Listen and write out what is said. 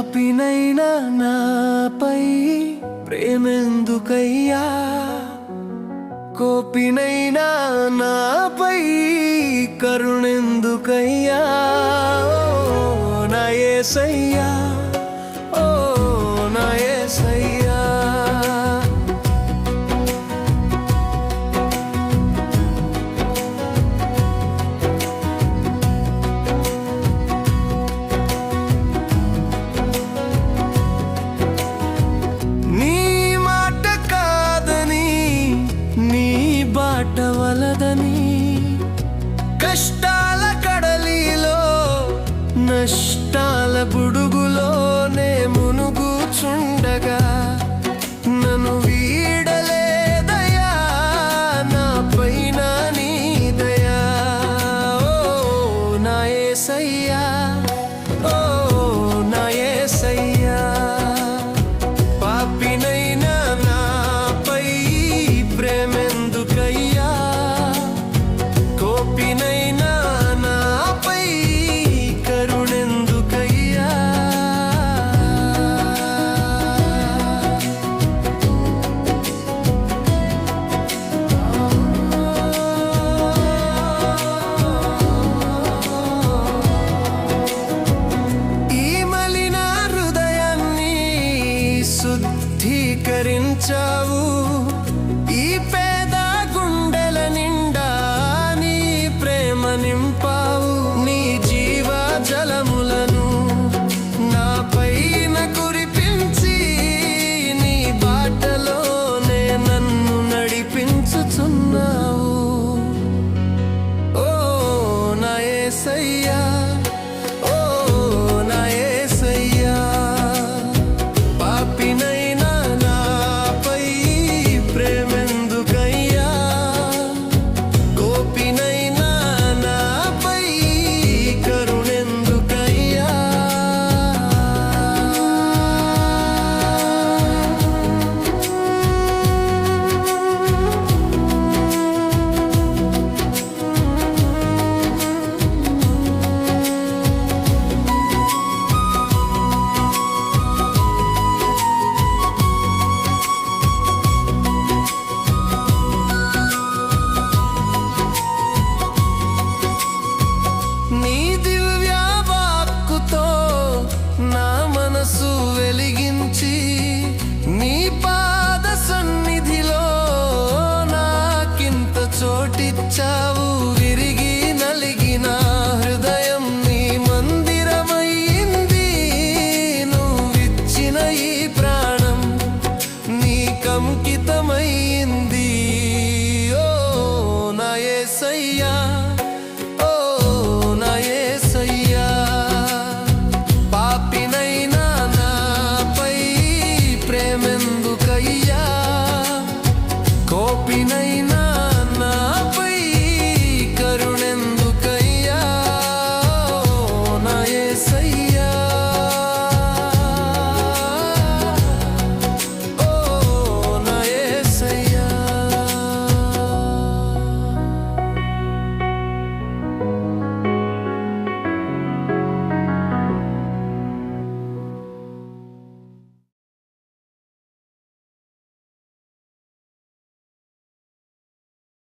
పాపినైనా నాపై ప్రేమెందుకయ్యా? కోపినైనా నాపై కరుణెందుకయ్యా? నా ఏసయ్యా. కష్టాల కడలిలో నష్టాల బుడుగులోనే మునుగుచుండు కనికరించావు